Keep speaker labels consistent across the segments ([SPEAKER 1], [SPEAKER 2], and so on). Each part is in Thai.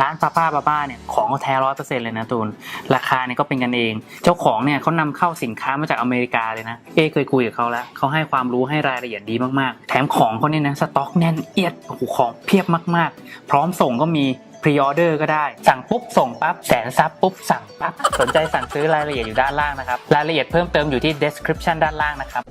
[SPEAKER 1] ร้านป้าป้าป้าป้าเนี่ยของเขาแท้ร้อยเปอร์เซ็นต์เลยนะตูน ราคาเนี่ยก็เป็นกันเอง เจ้าของเนี่ยเขานำเข้าสินค้ามาจากอเมริกาเลยนะ เอเคยคุยกับเขาแล้วเขาให้ความรู้ให้รายละเอียดดีมากๆ แถมของเขาเนี่ยนะสต็อกแน่นเอียดโอ้โหของเพียบมากๆ พร้อมส่งก็มีพรีออเดอร์ก็ได้ สั่งปุ๊บ ส่งปั๊บ แสนซับปุ๊บ สั่งปั๊บ สนใจสั่งซื้อรายละเอียดอยู่ด้านล่างนะครับ รายละเอียดเพิ่มเติมอยู่ที่ description ด้านล่างนะครับ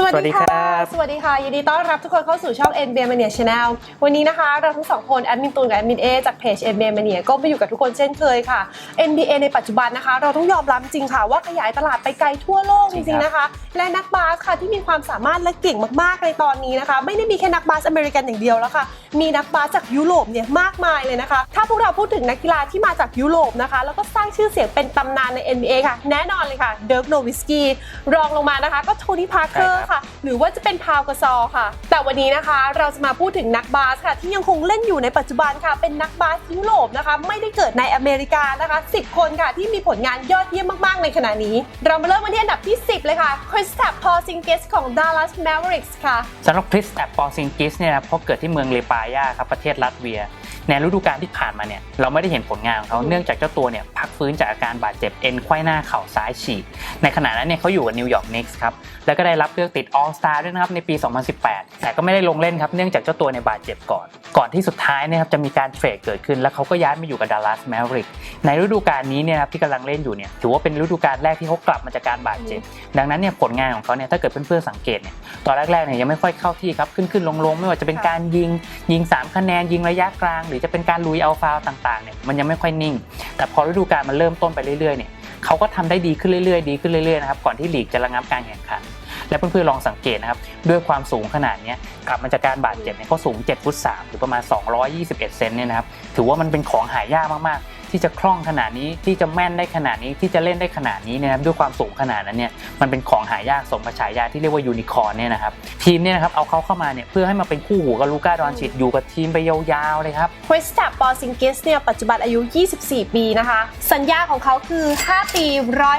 [SPEAKER 2] สวัส
[SPEAKER 1] สวัสดี
[SPEAKER 2] ดี
[SPEAKER 1] ครั
[SPEAKER 2] ค่ะ
[SPEAKER 1] บ
[SPEAKER 2] สวัสดีค่ะ ยินดีต้อนรับทุกคนเข้าสู่ช่อง NBA Mania Channel วันนี้นะคะ เราทั้งสองคนแอดมินตูนกับแอดมินเอจากเพจ NBA Mania ก็มาอยู่กับทุกคนเช่นเคยค่ะ NBA ในปัจจุบันนะคะ เราต้องยอมรับจริงค่ะ ว่าขยายตลาดไปไกลทั่วโลกจริงๆนะคะ และนักบาสค่ะที่มีความสามารถและเก่งมากๆในตอนนี้นะคะ ไม่ได้มีแค่นักบาสอเมริกันอย่างเดียวแล้วค่ะ มีนักบาสจากยุโรปเนี่ยมากมายเลยนะคะ ถ้าพวกเราพูดถึงนักกีฬาที่มาจากยุโรปนะคะ แล้วก็สร้างชื่อเสียงเป็นตำนานใน NBA ค่ะ แน่นอนเลยค่ะเดิร์กโนวิสกี้รองลงมานะคะ ก็โทนี่พาร์เกอร์
[SPEAKER 1] ใช่ค่ะ
[SPEAKER 2] หรือว่าจะเป็นพาวกซอค่ะ แต่วันนี้นะคะเราจะมาพูดถึงนักบาสค่ะ ที่ยังคงเล่นอยู่ในปัจจุบันค่ะ เป็นนักบาสยุโรปนะคะ ไม่ได้เกิดในอเมริกานะคะ 10 คนค่ะ ที่มีผลงานยอดเยี่ยมมากๆ ในขณะนี้ เรามาเริ่มกันที่อันดับที่ 10 เลยค่ะคริสตับพอซิงเกสของ Dallas Mavericks ค่ะ
[SPEAKER 1] สำหรับคริสแตปปอซิงกิสเนี่ยนะเขาเกิดที่เมืองเลปายาครับประเทศลัตเวีย ในฤดูกาลที่ผ่านมาเนี่ยเราไม่ได้เห็นผลงานของเขาเนื่องจากเจ้าตัวเนี่ยพักฟื้นจากอาการบาดเจ็บเอ็นไขว้หน้าเข่าซ้ายฉีก ในขณะนั้นเนี่ยเขาอยู่กับนิวยอร์กนิกส์ครับแล้วก็ได้รับเลือกติดออสตาร์ด้วยนะครับในปี 2018 แต่ก็ไม่ได้ลงเล่นครับเนื่องจากเจ้าตัวเนี่ยบาดเจ็บก่อน ก่อนที่สุดท้ายเนี่ยครับจะมีการเทรดเกิดขึ้น แล้วเขาก็ย้ายมาอยู่กับดัลลัสแมวริกในฤดูกาลนี้เนี่ยครับที่กำลังเล่นอยู่เนี่ยถือว่าเป็นฤดูกาลแรกที่เขากลับมาจากการบาดเจ็บ ดังนั้นเนี่ยผลงานของเขาเนี่ยถ้าเกิดเพื่อนๆสังเกตเนี่ยตอนแรกๆเนี่ยยังไม่ค่อยเข้าที่ครับขึ้นขึ้นลงลงๆ ไม่ว่าจะเป็นการยิงยิง 3 คะแนนยิงระยะกลางหรือจะเป็นการลุยเอาฟาวต่างๆเนี่ยมันยังไม่ค่อยนิ่ง แต่พอฤดูกาลมันเริ่มต้นไปเรื่อยๆเนี่ยเขาก็ทำได้ดีขึ้นเรื่อยๆดีขึ้นเรื่อยๆนะครับก่อนที่ลีกจะระงับการแข่งขัน และเพื่อนๆลองสังเกตนะครับด้วยความสูงขนาดนี้กลับมาจากการบาดเจ็บเนี่ยเขาสูง7ฟุต3หรือประมาณ 221 เซนเนี่ยนะครับถือว่ามันเป็นของหายากมากๆ ที่จะคล่องขนาดนี้ที่จะแม่นได้ขนาดนี้ที่จะเล่นได้ขนาดนี้นะครับด้วยความสูงขนาดนั้นเนี่ยมันเป็นของหายากสมกับฉายาที่เรียกว่ายูนิคอร์นเนี่ยนะครับทีมเนี่ยนะครับเอาเขาเข้ามาเนี่ยเพื่อให้มาเป็นคู่หูกับลูก้าดอนชิตอยู่กับทีมไปยาวๆเลยครับ
[SPEAKER 2] คริสตัปอซิงกิสเนี่ยปัจจุบันอายุ 24 ปีนะคะ สัญญาของเขาคือ 5 ปี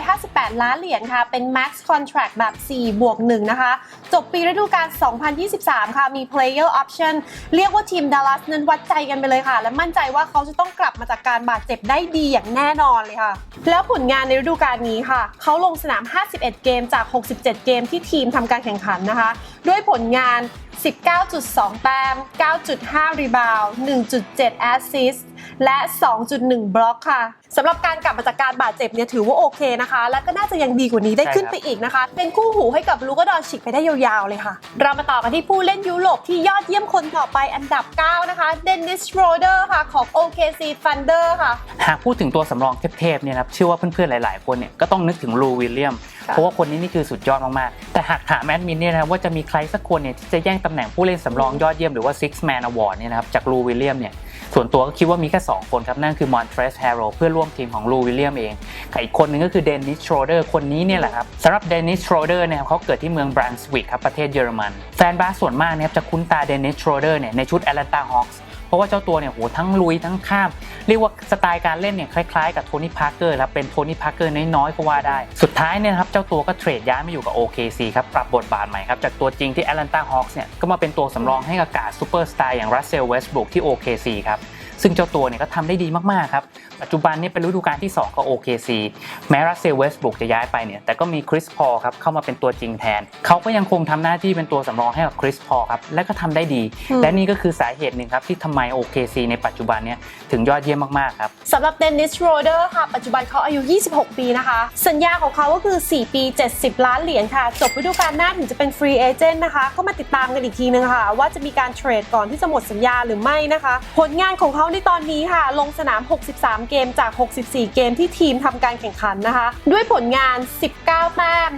[SPEAKER 2] 158 ล้านเหรียญค่ะเป็น max contract แบบ 4 บวก 1 นะคะ จบปีฤดูกาล 2023 ค่ะ มี player option เรียกว่าทีมดัลลัสนั้นวัดใจกันไปเลยค่ะ และมั่นใจว่าเขาจะต้องกลับมาจากการบาดเจ็บได้ดีอย่างแน่นอนเลยค่ะ แล้วผลงานในฤดูกาลนี้ค่ะ เขาลงสนาม 51 เกมจาก 67 เกมที่ทีมทำการแข่งขันนะคะ ด้วยผลงาน 19.2 แต้ม 9.5 รีบาวด์1.7 แอสซิสต์ และ 2.1 บล็อกค่ะสำหรับการกลับมาจากการบาดเจ็บเนี่ยถือว่าโอเคนะคะ และก็น่าจะยังดีกว่านี้ได้
[SPEAKER 1] ใช่
[SPEAKER 2] ขึ้น
[SPEAKER 1] ครับ
[SPEAKER 2] ไปอีกนะคะ เป็นคู่หูให้กับลูกดอนชิกไปได้ยาวๆเลยค่ะ เรามาต่อกันที่ผู้เล่นยุโรปที่ยอดเยี่ยมคนต่อไปอันดับ 9 นะคะเดนนิสโรเดอร์ค่ะของ OKC Thunder ค่ะ
[SPEAKER 1] หากพูดถึงตัวสำรองเทพๆเนี่ยนะครับเชื่อว่าเพื่อนๆหลาย ๆ คนเนี่ยก็ต้องนึกถึงลูวิลเลียม
[SPEAKER 2] ค่ะ
[SPEAKER 1] เพราะว่าคนนี้นี่คือสุดยอดมากๆ แต่หากถามแอดมินเนี่ยนะครับว่าจะมีใครสักคนเนี่ยที่จะแย่งตำแหน่งผู้เล่นสำรองยอดเยี่ยมหรือว่า Six Man Award เนี่ยนะครับจากลูวิลเลียมเนี่ย ส่วนตัวก็คิดว่ามีแค่ 2 คนครับ นั่นคือมอนเทรสแฮร์โรเพื่อร่วมทีมของลูวิลเลียมเองกับอีกคนหนึงก็คือเดนนิสโชรเดอร์คนนี้เนี่ยแหละครับสำหรับเดนนิสโชรเดอร์เนี่ยเขาเกิดที่เมืองบรันสวิกครับประเทศเยอรมันแฟนบาสส่วนมากเนี่ยจะคุ้นตาเดนนิสโชรเดอร์เนี่ยในชุดแอตแลนตาฮอคส์ เพราะว่าเจ้าตัวเนี่ยโหทั้งลุยทั้งข้าม เรียกว่าสไตล์การเล่นเนี่ยคล้ายๆกับโทนี่พาร์เกอร์ครับเป็นโทนี่พาร์เกอร์น้อยๆก็ว่าได้ สุดท้ายเนี่ยนะครับเจ้าตัวก็เทรดย้ายมาอยู่กับ OKC ครับปรับบทบาทใหม่ครับจากตัวจริงที่ Atlanta Hawks เนี่ยก็มาเป็นตัวสำรองให้กับกาซูเปอร์สตาร์อย่างรัสเซลเวสต์บรุกที่ OKC ครับ ซึ่งเจ้าตัวเนี่ยก็ทำได้ดีมากๆครับ ปัจจุบันเนี่ยเป็นฤดูกาลที่ 2 กับ OKC แม้ Russell Westbrook จะย้ายไปเนี่ยแต่ก็มีคริสพอลครับเข้ามาเป็นตัวจริงแทน เขาก็ยังคงทำหน้าที่เป็นตัวสำรองให้กับคริสพอลครับและก็ทำได้ดี
[SPEAKER 2] อืม
[SPEAKER 1] และนี่ก็คือสาเหตุหนึ่งครับที่ทำไม OKC ในปัจจุบันเนี่ยถึงยอดเยี่ยมมากๆครับ
[SPEAKER 2] สำหรับเดนนิสโรเดอร์ค่ะปัจจุบันเขาอายุ 26 ปีนะคะ สัญญาของเขาก็คือ 4 ปี 70 ล้านเหรียญค่ะ จบฤดูกาลหน้าถึงจะเป็นฟรีเอเจนต์นะคะก็มาติดตามกันอีกทีนึงค่ะ ว่าจะมีการเทรดก่อนที่จะหมดสัญญาหรือไม่นะคะ ผลงานของเขาในตอนนี้ค่ะ ลงสนาม 63 เกมจาก 64 เกมที่ทีมทำการแข่งขันนะคะ ด้วยผลงาน 19 แต้ม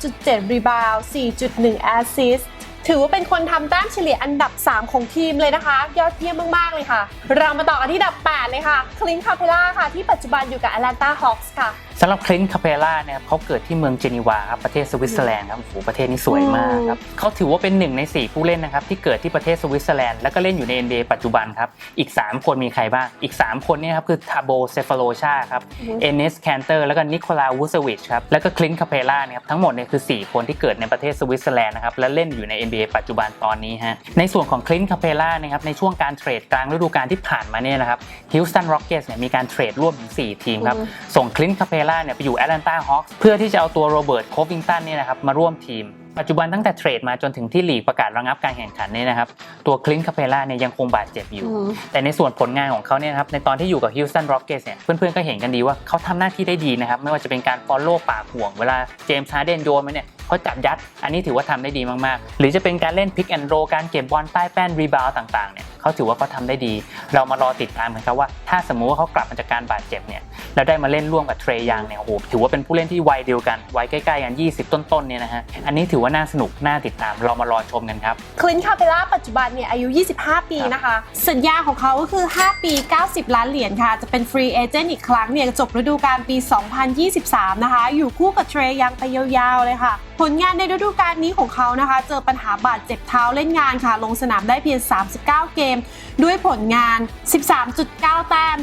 [SPEAKER 2] 3.7 รีบาว 4.1 แอสซิสถือว่าเป็นคนทำแต้มเฉลี่ยอันดับ 3 ของทีมเลยนะคะ ยอดเยี่ยมมาก ๆ เลยค่ะ เรามาต่อกันที่อันดับ 8 เลยค่ะ คลินคาเพล่าค่ะ ที่ปัจจุบันอยู่กับแอตแลนตาฮอคส์ค่ะ
[SPEAKER 1] สำหรับคลินคาเปล่าเนี่ยครับเขาเกิดที่เมืองเจนีวาครับประเทศสวิตเซอร์แลนด์ครับโอ้โหประเทศนี้สวยมากครับเขาถือว่าเป็นหนึ่งใน 4 ผู้เล่นนะครับที่เกิดที่ประเทศสวิตเซอร์แลนด์แล้วก็เล่นอยู่ใน NBA ปัจจุบันครับอีก 3 คนมีใครบ้าง อีก 3 คนเนี่ยครับคือทาโบเซฟาโลชาครับ
[SPEAKER 2] อือฮึ
[SPEAKER 1] เอเนสแคนเตอร์แล้วก็นิโคลาวูสวิชครับแล้วก็คลินคาเปล่าเนี่ยครับทั้งหมดเนี่ยคือ 4 คนที่เกิดในประเทศสวิตเซอร์แลนด์นะครับและเล่นอยู่ใน NBA ปัจจุบันตอนนี้ฮะในส่วนของคลินคาเปล่านะครับในช่วงการเทรดกลางฤดูกาลที่ผ่านมาเนี่ยนะครับฮิลสตันร็อกเก็ตเนี่ยมีการเทรดร่วมถึง4ทีมครับ
[SPEAKER 2] อือฮึ
[SPEAKER 1] ส่งคลินคาเปล่าเนี่ยไปอยู่แอตแลนตาฮอคส์เพื่อที่จะเอาตัวโรเบิร์ตโควิงตันเนี่ยนะครับมาร่วมทีม ปัจจุบันตั้งแต่เทรดมาจนถึงที่ลีกประกาศระงับการแข่งขันเนี่ยนะครับตัวคลินคาเปล่าเนี่ยยังคงบาดเจ็บอยู่
[SPEAKER 2] อืม
[SPEAKER 1] แต่ในส่วนผลงานของเขาเนี่ยนะครับในตอนที่อยู่กับฮิลสตันร็อกเกสเนี่ยเพื่อนๆก็เห็นกันดีว่าเขาทำหน้าที่ได้ดีนะครับไม่ว่าจะเป็นการฟอลโล่ปากห่วงเวลาเจมส์ฮาร์เดนโยนมาเนี่ยเขาจับยัด อันนี้ถือว่าทำได้ดีมากๆ หรือจะเป็นการเล่นพิกแอนโรการเก็บบอลใต้แป้นรีบาวต่างๆเนี่ยเขาถือว่าเขาทำได้ดี เรามารอติดตามกันครับว่า ถ้าสมมุติว่าเขากลับมาจากการบาดเจ็บเนี่ย แล้วได้มาเล่นร่วมกับเทรยังเนี่ยโอ้โหถือว่าเป็นผู้เล่นที่วัยเดียวกันวัยใกล้ๆกัน 20 ต้นๆเนี่ยนะฮะอันนี้ถือว่าน่าสนุกน่าติดตามเรามารอชมกันครับ
[SPEAKER 2] คลินคาเปล่าปัจจุบันเนี่ยอายุ 25 ปีนะคะสัญญาของเขาก็คือ 5 ปี 90 ล้านเหรียญค่ะ จะเป็นฟรีเอเจนต์อีกครั้งเนี่ยจบฤดูกาลปี 2023 นะคะ อยู่คู่กับเทรยังไปยาวๆเลยค่ะ ผลงานในฤดูกาลนี้ของเขานะคะ เจอปัญหาบาดเจ็บเท้าเล่นงานค่ะ ลงสนามได้เพียง 39 เกม ด้วยผลงาน 13.9 แต้ม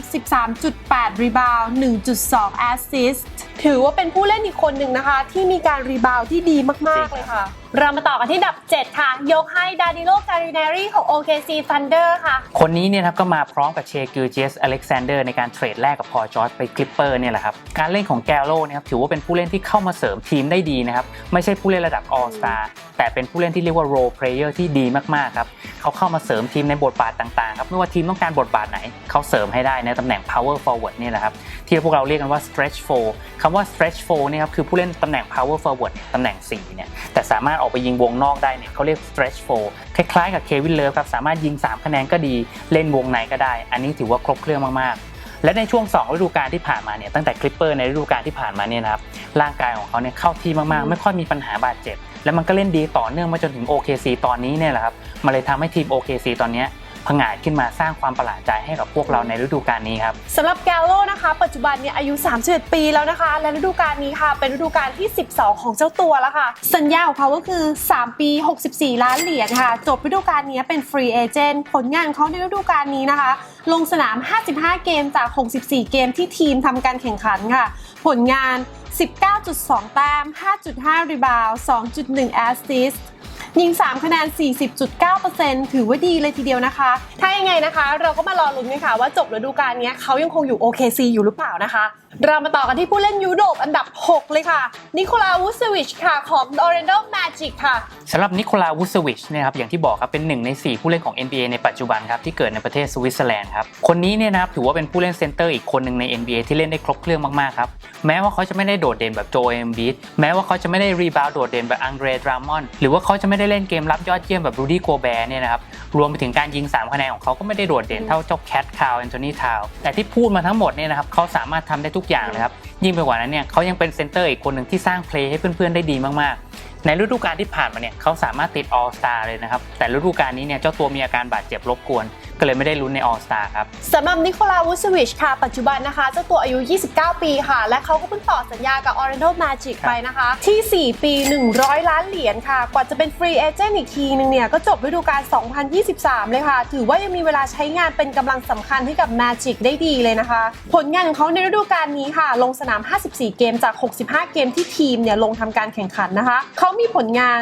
[SPEAKER 2] 13.8 รีบาวด์1.2 แอสซิสต์ ถือว่าเป็นผู้เล่นอีกคนหนึ่งนะคะ ที่มีการรีบาวด์ที่ดีมาก ๆ เลยค่ะ เรามาต่อกันที่อันดับ 7 ค่ะ ยกให้ดาดิโลการินารีของ OKC Thunder ค่ะ
[SPEAKER 1] คนนี้เนี่ยนะครับก็มาพร้อมกับเชกิลเจสอเล็กซานเดอร์ในการเทรดแรกกับพอจอร์จไปคลิปเปอร์เนี่ยแหละครับ การเล่นของแกลโลเนี่ยครับถือว่าเป็นผู้เล่นที่เข้ามาเสริมทีมได้ดีนะครับ ไม่ใช่ผู้เล่นระดับ All Star แต่เป็นผู้เล่นที่เรียกว่า role player ที่ดีมากๆครับ เขาเข้ามาเสริมทีมในบทบาทต่างๆครับไม่ว่าทีมต้องการบทบาทไหนเขาเสริมให้ได้ในตำแหน่ง power forward เนี่ยแหละครับที่พวกเราเรียกกันว่า stretch four คำว่า stretch four เนี่ยครับคือผู้เล่นตำแหน่ง power forward ตำแหน่ง4เนี่ยแต่สามารถออกไปยิงวงนอกได้เนี่ยเขาเรียก stretch four คล้ายๆกับเควินเลิฟครับสามารถยิง 3 คะแนนก็ดีเล่นวงในก็ได้ อันนี้ถือว่าครบเครื่องมากๆและในช่วง 2 ฤดูกาลที่ผ่านมาเนี่ยตั้งแต่คลิปเปอร์ในฤดูกาลที่ผ่านมาเนี่ยนะครับร่างกายของเขาเนี่ยเข้าที่มากๆ ไม่ค่อยมีปัญหาบาดเจ็บ แล้วมันก็เล่นดีต่อเนื่องมาจนถึง OKC ตอนนี้เนี่ยแหละครับมันเลยทำให้ทีม OKC ตอนนี้ยผงาดขึ้นมาสร้างความประหลาดใจให้กับพวกเราในฤดูกาลนี้ครับ
[SPEAKER 2] สำหรับแกลโลนะคะ ปัจจุบันเนี่ยอายุ 31 ปีแล้วนะคะ และฤดูกาลนี้ค่ะ เป็นฤดูกาลที่ 12 ของเจ้าตัวแล้วค่ะ สัญญาของเขาก็คือ 3 ปี 64 ล้านเหรียญค่ะ จบฤดูกาลนี้เป็นฟรีเอเจนต์ผลงานเขาในฤดูกาลนี้นะคะ ลงสนาม 55 เกมจาก 64 เกมที่ทีมทำการแข่งขันค่ะ ผลงาน 19.2 แต้ม 5.5 รีบาวด์2.1 แอสซิสต์ยิง 3 คะแนน 40.9%ถือว่าดีเลยทีเดียวนะคะ ถ้ายังไงนะคะ เราก็มารอลุ้นกันค่ะว่าจบฤดูกาลนี้เขายังคงอยู่ OKC อยู่หรือเปล่านะคะ เรามาต่อกันที่ผู้เล่นยุโรปอันดับ 6 เลยค่ะ นิโคลาวูซวิชค่ะ ของ Orlando Magic ค่ะ
[SPEAKER 1] สำหรับนิโคลาวูสวิชเนี่ยครับอย่างที่บอกครับเป็นหนึ่งใน 4 ผู้เล่นของ NBA ในปัจจุบันครับที่เกิดในประเทศสวิตเซอร์แลนด์ครับ คนนี้เนี่ยนะครับถือว่าเป็นผู้เล่นเซนเตอร์อีกคนหนึ่งใน NBA ที่เล่นได้ครบเครื่องมาก ๆ ครับ แม้ว่าเขาจะไม่ได้โดดเด่นแบบโจเอมบีดแม้ว่าเขาจะไม่ได้รีบาวโดดเด่นแบบอังเดรดรามอนหรือว่าเขาจะไม่ได้เล่นเกมรับยอดเยี่ยมแบบรูดี้โกแบร์เนี่ยนะครับรวมไปถึงการยิง3คะแนนของเขาก็ไม่ได้โดดเด่นเท่าเจ้าแคทคาวแอนโทนีทาวแต่ที่พูดมาทั้งหมดเนี่ยนะครับเขาสามารถทำได้ทุกอย่างเลยครับยิ่งไปกว่านั้นเนี่ยเขายังเป็นเซนเตอร์อีกคนหนึ่งที่สร้างเพลงให้เพื่อนๆได้ดีมาก ในฤดูกาลที่ผ่านมาเนี่ยเขาสามารถติด All Star เลยนะครับ แต่ฤดูกาลนี้เนี่ยเจ้าตัวมีอาการบาดเจ็บรบกวน ก็เลยไม่ได้ลุ้นใน All Star ครับ
[SPEAKER 2] สำหรับนิโคลาวูซวิชค่ะ ปัจจุบันนะคะ เจ้าตัวอายุ 29 ปีค่ะ และเขาก็เพิ่งต่อสัญญากับ Orlando Magic ไปนะคะ ที่ 4 ปี 100 ล้านเหรียญค่ะ กว่าจะเป็นฟรีเอเจนต์อีกทีนึงเนี่ยก็จบฤดูกาล 2023 เลยค่ะ ถือว่ายังมีเวลาใช้งานเป็นกำลังสำคัญให้กับ Magic ได้ดีเลยนะคะ ผลงานของเขาในฤดูกาลนี้ค่ะ ลงสนาม 54 เกมจาก 65 เกมที่ทีมเนี่ยลงทำการแข่งขันนะคะเขามีผลงาน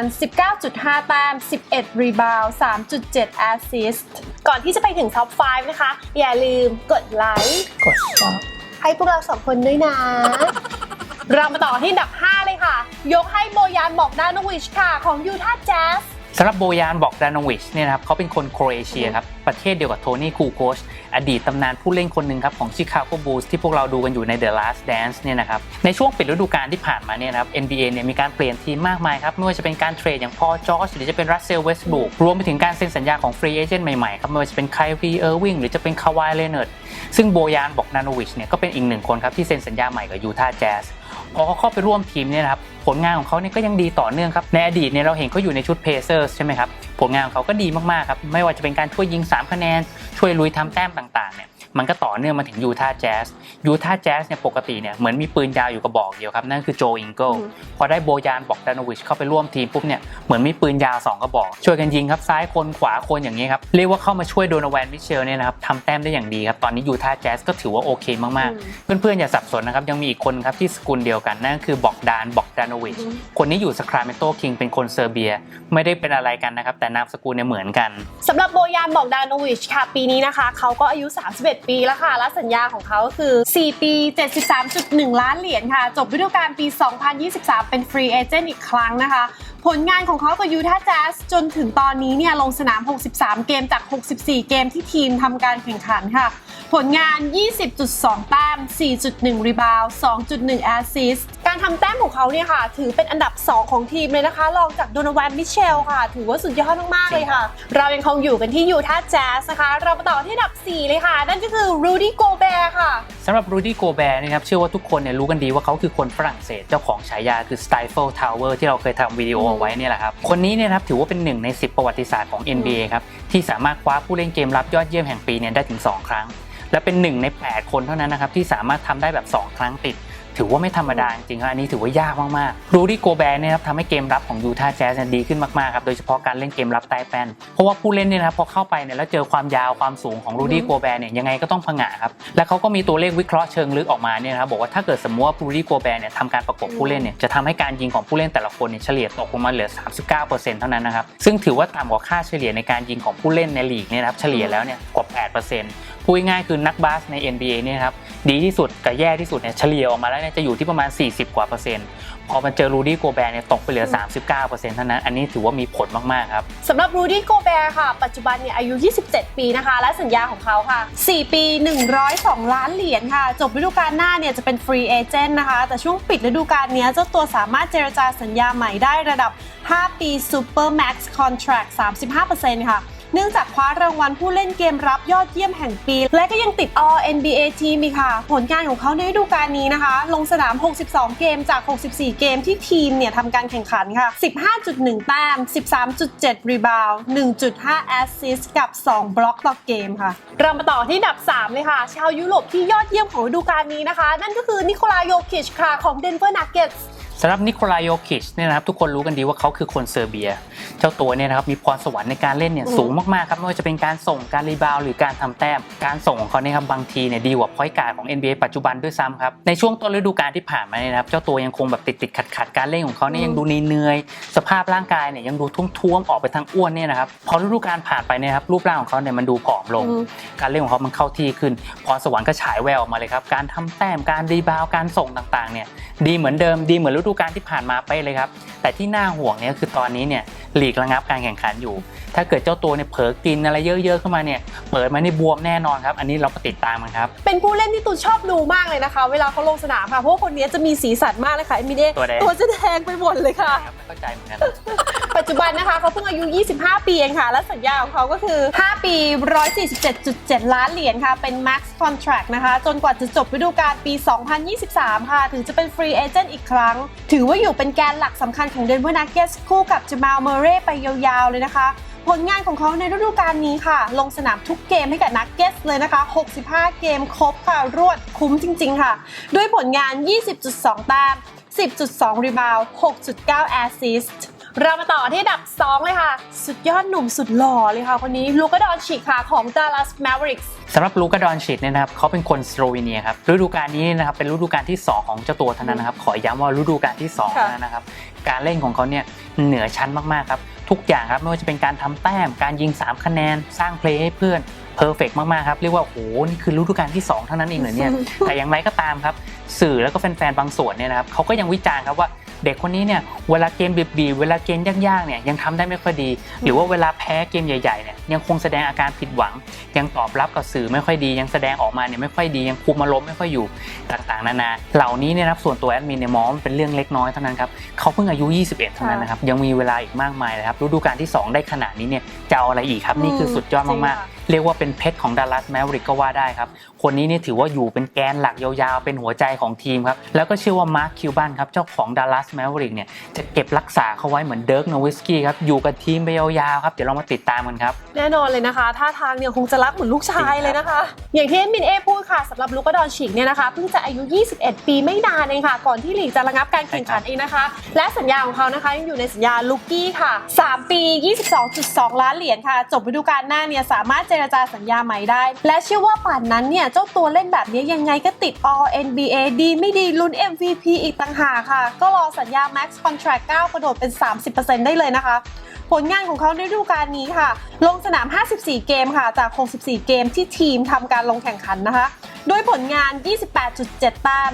[SPEAKER 2] 19.5 แต้ม 11 รีบาวด์3.7 แอสซิสต์ ก่อนที่จะไปถึงท็อป 5 นะคะ อย่าลืมกดไลค์
[SPEAKER 1] กด
[SPEAKER 2] ให้พวกเราสองคนด้วยนะ เรามาต่อที่อันดับ 5 เลยค่ะ ยกให้โบยานบอกดานวิชค่ะ ของยูทาห์แจ๊ส
[SPEAKER 1] สำหรับโบยานบอกดานวิชเนี่ยนะครับเขาเป็นคนโครเอเชียครับ ประเทศเดียวกับโทนี่คูโคชอดีตตำนานผู้เล่นคนหนึ่งครับ ของชิคาโกบูลส์ที่พวกเราดูกันอยู่ใน The Last Dance เนี่ยนะครับ ในช่วงปิดฤดูกาลที่ผ่านมาเนี่ยนะครับ NBA เนี่ยมีการเปลี่ยนทีมมากมายครับ ไม่ว่าจะเป็นการเทรดอย่างพอจอร์จหรือจะเป็นรัสเซลเวสต์บุกรวมไปถึงการเซ็นสัญญาของฟรีเอเจนต์ใหม่ๆครับไม่ว่าจะเป็นไคลรีเออร์วิงหรือจะเป็นคาวายเลเนอร์ดซึ่งโบยานบอกดานวิชเนี่ยก็เป็นอีกหนึ่งคนครับที่เซ็นสัญญาใหม่กับยูทาห์แจ๊สพอเขาเข้าไปร่วมทีมเนี่ยนะครับ ผลงานของเขาเนี่ยก็ยังดีต่อเนื่องครับ ในอดีตเนี่ยเราเห็นเขาอยู่ในชุด Pacers ใช่ไหมครับ ผลงานของเขาก็ดีมากๆครับ ไม่ว่าจะเป็นการช่วยยิง 3 คะแนน ช่วยลุยทำแต้มต่างๆเนี่ยมันก็ต่อเนื่องมาถึงยูทาห์แจ๊สยูทาห์แจ๊สเนี่ยปกติเนี่ยเหมือนมีปืนยาวอยู่กระบอกเดียวครับ นั่นคือโจอิงเกิล
[SPEAKER 2] อืม
[SPEAKER 1] พอได้โบยานบอกดานวิชเข้าไปร่วมทีมปุ๊บเนี่ยเหมือนมีปืนยาวสองกระบอก ช่วยกันยิงครับซ้ายคนขวาคนอย่างนี้ครับ เรียกว่าเข้ามาช่วยโดนแวนมิเชลเนี่ยนะครับทำแต้มได้อย่างดีครับ ตอนนี้ยูทาห์แจ๊สก็ถือว่าโอเคมากๆ เพื่อนๆอย่าสับสนนะครับยังมีอีกคนครับที่สกุลเดียวกันนั่นคือบอกดานบอกดานวิช คนนี้อยู่สคราเมโตคิงเป็นคนเซอร์เบีย ไม่ได้เป็นอะไรกันนะครับ แต่นามสกุลเนี่ยเหมือนกัน
[SPEAKER 2] สำหรับโบยานบอกดานวิชค่ะ ปีนี้นะคะ เขาก็อายุ 31 ปีแล้วค่ะ และสัญญาของเขาคือ 4 ปี 73.1 ล้านเหรียญค่ะ จบฤดูกาลปี 2023 เป็นฟรีเอเจนต์อีกครั้งนะคะผลงานของเขากับยูทาห์แจ๊สจนถึงตอนนี้เนี่ยลงสนาม 63 เกมจาก 64 เกมที่ทีมทำการแข่งขันค่ะ ผลงาน 20.2 แต้ม 4.1 รีบาวด์2.1 แอสซิสต์การทำแต้มของเขาเนี่ยค่ะ ถือเป็นอันดับ 2 ของทีมเลยนะคะรองจากโดนแวนมิเชลค่ะ ถือว่าสุดยอดมากๆเลยค่ะ เรายังคงอยู่กันที่ยูทาห์แจ๊สนะคะ เรามาต่อที่อันดับ 4 เลยค่ะ นั่นก็คือรูดี้โกเบร์ค่ะ
[SPEAKER 1] สำหรับรูดี้โกแบร์นะครับ เชื่อว่าทุกคนเนี่ยรู้กันดีว่าเขาคือคนฝรั่งเศสเจ้าของฉายาคือ Stifle Tower ที่เราเคยทำวิดีโอเอาไว้เนี่ยแหละครับคนนี้เนี่ยนะครับถือว่าเป็นหนึ่งใน 10 ประวัติศาสตร์ของ NBA ครับที่สามารถคว้าผู้เล่นเกมรับยอดเยี่ยมแห่งปีเนี่ยได้ถึง 2 ครั้ง และเป็นหนึ่งใน 8 คนเท่านั้นนะครับที่สามารถทำได้แบบ 2 ครั้งติด ถือว่าไม่ธรรมดาจริงครับอันนี้ถือว่ายากมากๆรูดี้โกแบร์เนี่ยครับทำให้เกมรับของยูทาห์แจ๊สเนี่ยดีขึ้นมากๆครับโดยเฉพาะการเล่นเกมรับใต้แป้นเพราะว่าผู้เล่นเนี่ยนะครับพอเข้าไปเนี่ยแล้วเจอความยาวความสูงของรูดี้โกแบร์เนี่ยยังไงก็ต้องผงะครับและเขาก็มีตัวเลขวิเคราะห์เชิงลึกออกมาเนี่ยนะครับบอกว่าถ้าเกิดสมมติว่ารูดี้โกแบร์เนี่ยทำการประกบผู้เล่นเนี่ยจะทำให้การยิงของผู้เล่นแต่ละคนเนี่ยเฉลี่ยตกลงมาเหลือ 39%เท่านั้นนะครับซึ่งถือว่าต่ำกว่าค่าเฉลี่ยในการยิงของผู้เล่นในลีกเนี่ยนะครับเฉลี่ยแล้วเนี่ยกว่า 8%พูดง่ายคือนักบาสใน NBA เนี่ยครับ ดีที่สุดกับแย่ที่สุดเนี่ยเฉลี่ยออกมาแล้วเนี่ยจะอยู่ที่ประมาณ 40 กว่าเปอร์เซ็นต์พอมาเจอรูดี้โกแบร์เนี่ยตกไปเหลือ 39%เท่านั้น อันนี้ถือว่ามีผลมาก ๆ ครับ
[SPEAKER 2] สำหรับรูดี้โกเบร์ค่ะ ปัจจุบันเนี่ยอายุ 27 ปีนะคะ และสัญญาของเขาค่ะ 4 ปี 102 ล้านเหรียญค่ะ จบฤดูกาลหน้าเนี่ยจะเป็นฟรีเอเจนต์นะคะ แต่ช่วงปิดฤดูกาลเนี้ยเจ้าตัวสามารถเจรจาสัญญาใหม่ได้ระดับ 5 ปี Super Max Contract 35%ค่ะ เนื่องจากคว้ารางวัลผู้เล่นเกมรับยอดเยี่ยมแห่งปี และก็ยังติด All NBA Team อีกค่ะ ผลงานของเขาในฤดูกาลนี้นะคะ ลงสนาม 62 เกมจาก 64 เกมที่ทีมเนี่ยทำการแข่งขันค่ะ 15.1 แต้ม 13.7 รีบาวด์1.5 แอสซิสต์กับ 2 บล็อกต่อเกมค่ะ เรามาต่อที่อันดับ 3 เลยค่ะ ชาวยุโรปที่ยอดเยี่ยมของฤดูกาลนี้นะคะ นั่นก็คือนิโคลาโยคิชค่ะของ Denver Nuggets
[SPEAKER 1] สำหรับนิโคลายโยคิชเนี่ยนะครับทุกคนรู้กันดีว่าเขาคือคนเซอร์เบีย เจ้าตัวเนี่ยนะครับมีพรสวรรค์ในการเล่นเนี่ย
[SPEAKER 2] อืม
[SPEAKER 1] สูงมากๆครับไม่ว่าจะเป็นการส่งการรีบาวด์หรือการทำแต้ม การส่งของเขาเนี่ยครับบางทีเนี่ยดีกว่าพอยต์การ์ดของ NBA ปัจจุบันด้วยซ้ำครับในช่วงต้นฤดูกาลที่ผ่านมาเนี่ยนะครับเจ้าตัวยังคงแบบติดติดขัดขัดๆการเล่นของเขาเนี่ยยังดูเหนื่อยๆสภาพร่างกายเนี่ยยังดูทุ่วมๆออกไปทางอ้วนเนี่ยนะครับพอฤดูกาลผ่านไปเนี่ยครับรูปร่างของเขาเนี่ยมันดูผอมลง
[SPEAKER 2] อืม
[SPEAKER 1] การเล่นของเขามันเข้าที่ขึ้นพรสวรรค์ก็ฉายแววออกมาเลยครับการทำแต้มการรีบาวด์การส่งต่างๆเนี่ยดีเหมือนเดิมดีเหมือนฤดูกาลที่ผ่านมาไปะเลยครับ แต่ที่น่าห่วงเนี่ยคือตอนนี้เนี่ยหลีกระงับการแข่งขันอยู่ ถ้าเกิดเจ้าตัวเนี่ยเผลอกินอะไรเยอะๆขึ้นมาเนี่ยเปิดมาในบวมแน่นอนครับ อันนี้เราก็ติดตามมันครับ
[SPEAKER 2] เป็นผู้เล่นที่ตูนชอบดูมากเลยนะคะ เวลาเขาลงสนามค่ะเพราะว่าคนนี้จะมีสีสันมากเลยค่ะเอมิเด
[SPEAKER 1] ตัวแดง
[SPEAKER 2] ตัวจะแดงไปหมดเลยค่ะ
[SPEAKER 1] ครับไม่เข้าใจเหมือนกัน
[SPEAKER 2] ปัจจุบันนะคะเขาเพิ่งอายุ 25 ปีเองค่ะ และสัญญาของเขาก็คือ 5 ปี 147.7 ล้านเหรียญค่ะ เป็น max contract นะคะ จนกว่าจะจบฤดูกาลปี 2023 ค่ะ ถึงจะเป็น free agent อีกครั้ง ถือว่าอยู่เป็นแกนหลักสำคัญของ Denver Nuggets คู่กับ Jamal Murray ไปยาวๆ เลยนะคะผลงานของเขาในฤดูกาลนี้ค่ะ ลงสนามทุกเกมให้กับ Nuggets เลยนะคะ 65 เกมครบค่ะ รวดคุ้มจริง ๆ ค่ะ ด้วยผลงาน 20.2 แต้ม 10.2 รีบาว 6.9 แอสซิสต์ เรามาต่อที่อันดับ 2 เลยค่ะ สุดยอดหนุ่มสุดหล่อเลยค่ะคนนี้ลูกาดอนชิกค่ะของ Dallas Mavericks
[SPEAKER 1] สำหรับลูกาดอนชิดเนี่ยนะครับเขาเป็นคนสโลวีเนียครับฤดูกาลนี้นะครับเป็นฤดูกาลที่ 2 ของเจ้าตัวเท่านั้นนะครับขอย้ำว่าฤดูกาลที่2
[SPEAKER 2] ค่ะ
[SPEAKER 1] เท่านั้นนะครับการเล่นของเขาเนี่ยเหนือชั้นมากๆครับทุกอย่างครับไม่ว่าจะเป็นการทำแต้มการยิง 3 คะแนน สร้างเพลย์ให้เพื่อนเพอร์เฟกมากๆครับเรียกว่าโอ้โหนี่คือฤดูกาลที่ 2 เท่านั้นเองเหรอเนี่ยแต่อย่างไรก็ตามครับสื่อแล้วก็แฟนๆบางส่วนเนี่ยนะครับเขาก็ยังวิจารณ์ครับว่า เด็กคนนี้เนี่ยเวลาเกมบีบๆเวลาเกมยากๆเนี่ยยังทำได้ไม่ค่อยดี หรือว่าเวลาแพ้เกมใหญ่ๆเนี่ยยังคงแสดงอาการผิดหวัง ยังตอบรับกับสื่อไม่ค่อยดี ยังแสดงออกมาเนี่ยไม่ค่อยดียังคุมอารมณ์ไม่ค่อยอยู่ต่างๆนานาเหล่านี้เนี่ยนะครับส่วนตัวแอดมินเนี่ยมองว่ามันเป็นเรื่องเล็กน้อยเท่านั้นครับเขาเพิ่งอายุ 21 เท่านั้นนะครับยังมีเวลาอีกมากมายเลยครับฤดูกาลที่ 2 ได้ขนาดนี้เนี่ยจะเอาอะไรอีกครับนี่คือสุดยอด
[SPEAKER 2] จริง
[SPEAKER 1] มาก
[SPEAKER 2] ค่ะ
[SPEAKER 1] ๆ เรียกว่าเป็นเพชรของดัลลัสแมวริกก็ว่าได้ครับ คนนี้นี่ถือว่าอยู่เป็นแกนหลักยาวๆ เป็นหัวใจของทีมครับ แล้วก็เชื่อว่ามาร์คคิวบันครับ เจ้าของดัลลัสแมวริกเนี่ยจะเก็บรักษาเขาไว้เหมือนเดิร์กโนวิสกี้ครับ อยู่กับทีมไปยาวๆครับ เดี๋ยวเรามาติดตามกันครับ
[SPEAKER 2] แน่นอนเลยนะคะท่าทางเนี่ยคงจะรักเหมือนลูกชายเลยนะคะ อย่างที่เอ็มมินเอพูดค่ะสำหรับลูกาดอนชิกเนี่ยนะคะเพิ่งจะอายุ 21 ปีไม่นานเองค่ะ ก่อนที่หลีกจะระงับการแข่งขันเองนะคะ และสัญญาของเขานะคะยังอยู่ในสัญญาลูกี้ค่ะ 3 ปี 22.2 ล้านเหรียญค่ะ จบฤดูกาลหน้าเนี่ยสามารถเจรจาสัญญาใหม่ได้ และเชื่อว่าป่านนั้นเนี่ยเจ้าตัวเล่นแบบนี้ยังไงก็ติด All NBA ดีไม่ดีลุ้น MVP อีกต่างหากค่ะ ก็รอสัญญา Max Contract 9 กระโดดเป็น 30%ได้เลยนะคะ ผลงานของเขาในฤดูกาลนี้ค่ะ ลงสนาม 54 เกมค่ะ จาก 64 เกมที่ทีมทำการลงแข่งขันนะคะโดยผลงาน 28.7 แต้ม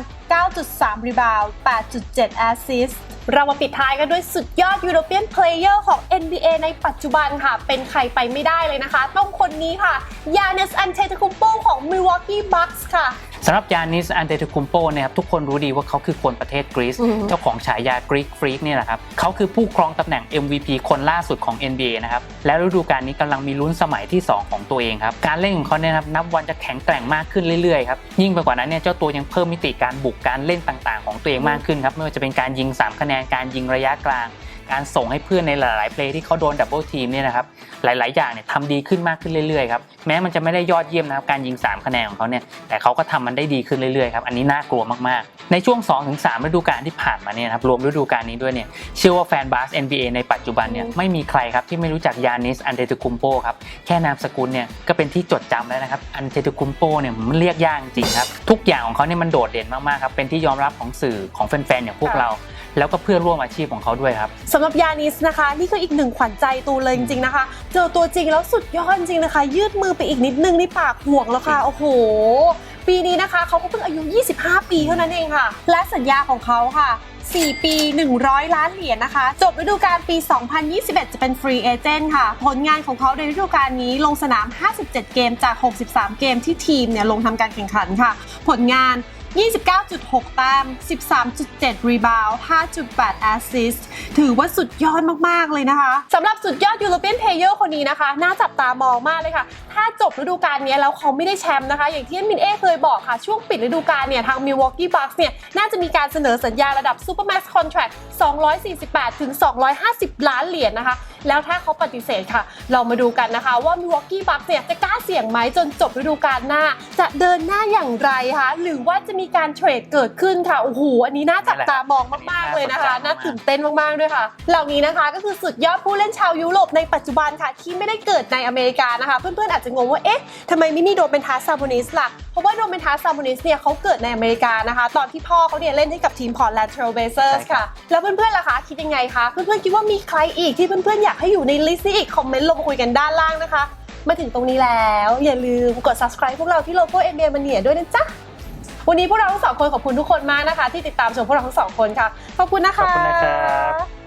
[SPEAKER 2] 9.3 รีบาวด์8.7 แอสซิสต์ เรามาปิดท้ายกันด้วยสุดยอดยูโรเปียนเพลเยอร์ของ NBA ในปัจจุบันค่ะ เป็นใครไปไม่ได้เลยนะคะ ต้องคนนี้ค่ะยา n นสอันเชตคุมโปของ Milwaukee Bucks ค่ะ
[SPEAKER 1] สำหรับยานิสอันเตตุคุมโปเนี่ยครับทุกคนรู้ดีว่าเขาคือคนประเทศกรีซ
[SPEAKER 2] อือฮึ
[SPEAKER 1] เจ้าของฉายากรีกฟรีกเนี่ยแหละครับเขาคือผู้ครองตำแหน่ง MVP คนล่าสุดของ NBA นะครับและฤดูกาลนี้กำลังมีลุ้นสมัยที่ 2 ของตัวเองครับการเล่นของเขาเนี่ยนะครับนับวันจะแข็งแกร่งมากขึ้นเรื่อยๆครับยิ่งไปกว่านั้นเนี่ยเจ้าตัวยังเพิ่มมิติการบุกการเล่นต่างๆ ของตัวเองมากขึ้นครับไม่ว่าจะเป็นการยิง 3 คะแนนการยิงระยะกลาง การส่งให้เพื่อนในหลาย ๆ เพลย์ที่เขาโดนดับเบิลทีมเนี่ยนะครับหลาย ๆ อย่างเนี่ยทำดีขึ้นมากขึ้นเรื่อย ๆ ครับแม้มันจะไม่ได้ยอดเยี่ยมนะครับการยิง 3 คะแนนของเขาเนี่ยแต่เขาก็ทำมันได้ดีขึ้นเรื่อย ๆ ครับอันนี้น่ากลัวมาก ๆ ในช่วง 2-3 ฤดูกาลที่ผ่านมาเนี่ยครับรวมฤดูกาลนี้ด้วยเนี่ยเชื่อว่าแฟนบาส NBA ในปัจจุบันเนี่ยไม่มีใครครับที่ไม่รู้จักยานิสอันเดตุคุมโปครับแค่นามสกุลเนี่ยก็เป็นที่จดจำแล้วนะครับอันเดตุคุมโปเนี่ยมันเรียกยากจริงครับทุกอย่างของเขาเนี่ยมันโดดเด่นมาก ๆ ครับเป็นที่ยอมรับของสื่อของแฟน ๆ อย่างพวกเรา แล้วก็เพื่อนร่วมอาชีพของเขาด้วยครับ
[SPEAKER 2] สำหรับยานิสนะคะ นี่คืออีกหนึ่งขวัญใจตูเลยจริงๆนะคะ เจอตัวจริงแล้วสุดยอดจริงนะคะ ยืดมือไปอีกนิดนึงนี่ปากห่วงแล้วค่ะโอ้โห ปีนี้นะคะเขาก็เพิ่งอายุ 25 ปีเท่านั้นเองค่ะ และสัญญาของเขาค่ะ 4 ปี 100 ล้านเหรียญนะคะ จบฤดูกาลปี 2021 จะเป็นฟรีเอเจนต์ค่ะ ผลงานของเขาในฤดูกาลนี้ลงสนาม 57 เกมจาก 63 เกมที่ทีมเนี่ยลงทำการแข่งขันค่ะ ผลงาน 29.6 แต้ม 13.7 รีบาว 5.8 แอสซิสต์ถือว่าสุดยอดมาก ๆ เลยนะคะสำหรับสุดยอดยูโรเปียนเพลเยอร์คนนี้นะคะ น่าจับตามองมากเลยค่ะ ถ้าจบฤดูกาลนี้แล้วเขาไม่ได้แชมป์นะคะ อย่างที่มินเอเคยบอกค่ะ ช่วงปิดฤดูกาลเนี่ยทาง Milwaukee Bucks เนี่ย น่าจะมีการเสนอสัญญาระดับ Supermax Contract 248 ถึง 250 ล้านเหรียญนะคะ แล้วถ้าเขาปฏิเสธค่ะ เรามาดูกันนะคะว่า Milwaukee Bucks เนี่ยจะกล้าเสี่ยงไหมจนจบฤดูกาลหน้า จะเดินหน้าอย่างไรคะหรือว่าจะมีการเทรดเกิดขึ้นค่ะโอ้โหอันนี้น่าจับตามองมากๆเลยนะคะน่าตื่นเต้นมากๆด้วยค่ะ เหล่านี้นะคะก็คือสุดยอดผู้เล่นชาวยุโรปในปัจจุบันค่ะ ที่ไม่ได้เกิดในอเมริกานะคะ เพื่อนๆอาจจะงงว่าเอ๊ะทำไมไม่มีโดเมนทัสซาบูนิสล่ะเพราะว่าโดเมนทัสซาบูนิสเนี่ยเขาเกิดในอเมริกานะคะ ตอนที่พ่อเขาเนี่ยเล่นให้กับทีมพอร์ตแลนด์เทรลเบเซอร์ส
[SPEAKER 1] ใช่ครั
[SPEAKER 2] ค่ะ
[SPEAKER 1] บ
[SPEAKER 2] แล้วเพื่อนๆล่ะคะคิดยังไงคะเพื่อนๆคิดว่ามีใครอีกที่เพื่อนๆอยากให้อยู่ในลิสต์นี้อีกคอมเมนต์ลงมาคุยกันด้านล่างนะคะมาถึงตรงนี้แล้ว อย่าลืมกด subscribe พวกเราที่โลโก้ NBA Mania ด้วยนะจ๊ะ วันนี้พวกเราทั้งสองคนขอบคุณทุกคนมากนะคะ ที่ติดตามชมพวกเราทั้งสองคนค่ะ ขอบคุณนะคะ
[SPEAKER 1] ขอบคุณนะครับ